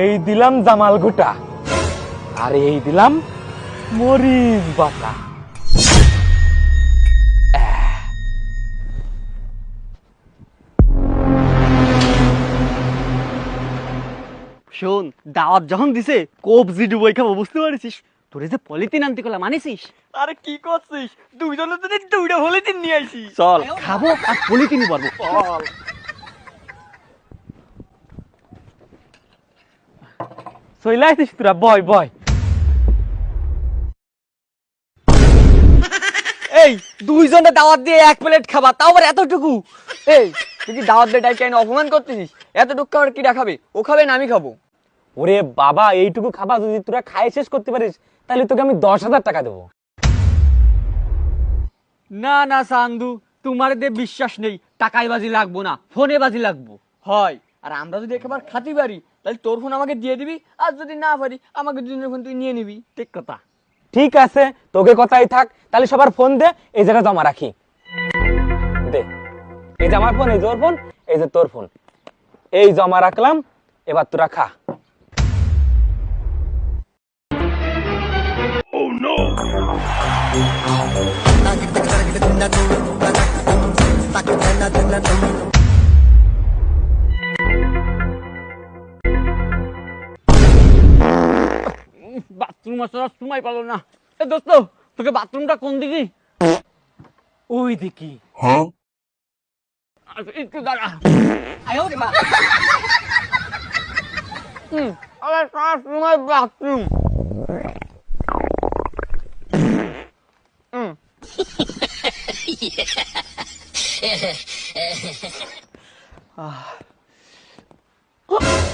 এই দিলাম জামাল গোটা। আর এই দিলাম মরিচ বাটা। শোন দাওয়াত যখন দিছে কবজি ডুবই খাব বুঝতে পারছিস? তোরে যে পলিথিন আনতে কলা মানিসিস আরে কি করছিস? দুইজনের জন্য দুইটা হলে দিন নিয়ে আইছি চল। খাব আর পলিথিনই পারব চলে। তোরা বয় বয় এই দুইজনে দাওয়াত দিয়ে এক প্লেট খাবা তাও আবার এতটুকু? এই তুই কি দাওয়াত দিয়ে ডাইকে অপমান করতেছিস এতটুকু খাবার কিরা খাবে? ও খাবে না আমি খাব। ওরে বাবা এইটুকু খাবার যদি তোরা খাই শেষ করতে পারিস তাহলে তোকে আমি দশ হাজার টাকা দেবো। না না সান্দু তোমার দিয়ে বিশ্বাস নেই টাকায় বাজি লাগবো না ফোনে বাজি লাগবো। হয় আর আমরা যদি একবার খাতে পারি তাহলে তোর ফোন আমাকে দিয়ে দিবি আর যদি না পারি আমাকে দুজনের ফোন তুই নিয়ে নিবি। ঠিক কথা। ঠিক আছে তোকে কথাই থাক তাহলে সবার ফোন দে এই জায়গায় জমা রাখি। দে। এই যে আমার ফোন এই যে ওর ফোন এই যে তোর ফোন। এই জমা রাখলাম এবার তোরা খা। বাথরুম সময় পালো না। এ দোস্ত তোকে বাথরুমটা কোন দিকে? ওই দেখি আচ্ছা, একটু দাঁড়া। সব সময় বাথরুম। এই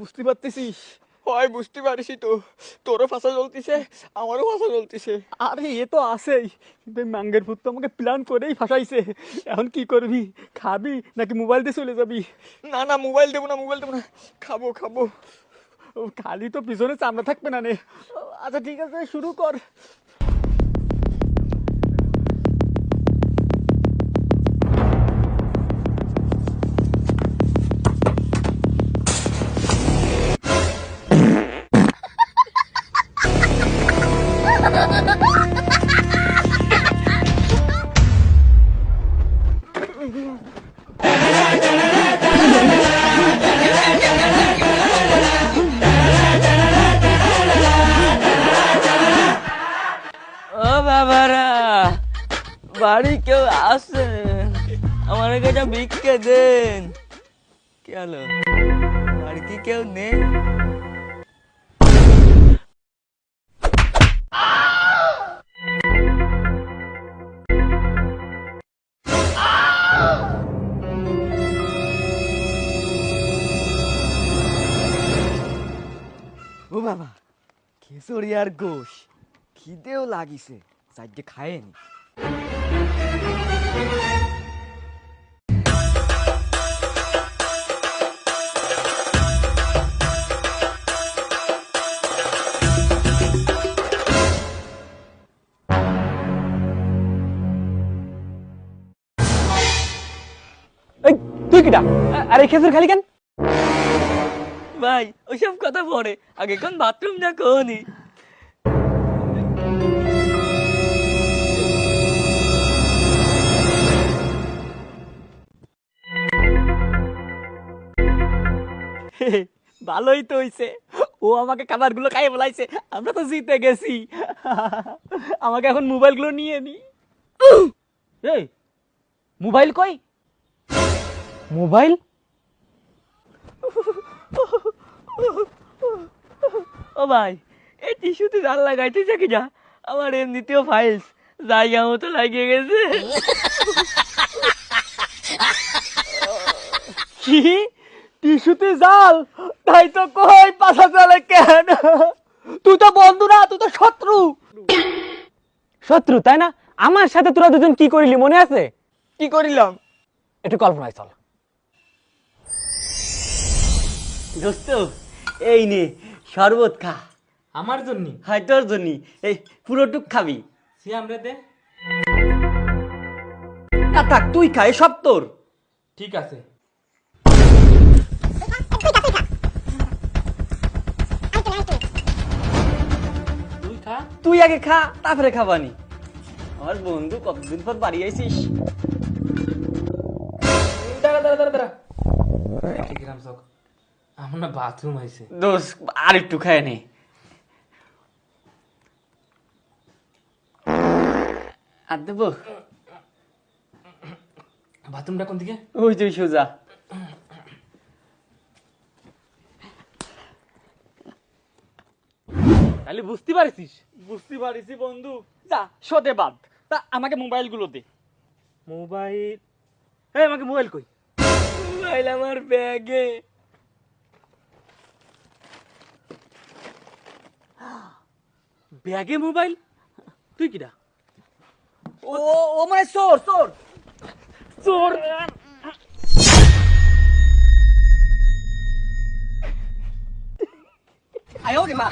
বুঝতে পারতেছিস? হয় বুঝতে পারিস তো। তোরও ফাঁসা জ্বলতিছে আমারও ফাঁসা জ্বলতিছে আরে এ তো আছেই। কিন্তু মাঙ্গের ভূত তো আমাকে প্ল্যান করেই ফাঁসাইছে। এখন কি করবি? খাবি নাকি মোবাইল দিয়ে চলে যাবি? না না মোবাইল দেবো না মোবাইল দেবো না। খাব খাব। খালি তো পিছনে চামড়া থাকবে না নে। আচ্ছা ঠিক আছে শুরু কর। ও বাবারা বাড়ি কেউ আসেন আমার কাছে ভিক্ষে দেন। কি হলো? কি কেউ নেই? খিচুড়ি গোশ। খিদেও লাগিছে চারটে খায়েনি। তুই কিটা? আরে খেজুর খালি কেন? ভাই ওইসব কথা পরে। আগে কোন বাথরুম যা কোনি ভালোই তো হইছে। ও আমাকে খাবারগুলো খাইয়ে বলাইছে আমরা তো জিতে গেছি। আমাকে এখন মোবাইলগুলো নিয়ে নি। এই মোবাইল কই? মোবাইল? ও ভাই এই টিস্যুতে জাল লাগাইতেছে কি যা আমার এমনিতেও ফাইলস জায়গা মতো লাগিয়ে গেছে। কি? টিস্যুতে জাল? তাই তো কই পাশা চলে কেন? তুই তো বন্ধু না তুই তো শত্রু। শত্রু তাই না? আমার সাথে তোরা দুজন কি করিলি মনে আছে? কি করিলাম? একটু কল্পনায় চল। দোস্ত এই নে শরবত খা। আমার জন্য? হয় তোর জন্য। এই পুরোটুক খাবি। সিয়াম রে দে। না থাক তুই খা সব তোর। ঠিক আছে। তুই আগে খা তারপরে খাবানি আমার বন্ধু কতদিন পর বাড়ি আইছিস দাঁড়া দাঁড়া দাঁড়া দাঁড়া। ঠিক রাম চক। আমার বাথরুম আইছে। দোষ আর একটু খায় নে। আর দেবো? বাথরুমটা কোন দিকে? ওই তুই সোজা। তাহলে বুঝতে পারছিস? বুঝতে পারিছি বন্ধু। যা শোতে বাদ। তা আমাকে মোবাইলগুলো দে। মোবাইল? এই আমাকে মোবাইল কই? মোবাইল আমার ব্যাগে। ব্যাগে মোবাইল? তুই কিরা ও ও মানে চোর চোর। চোর। আয় ওরে মা।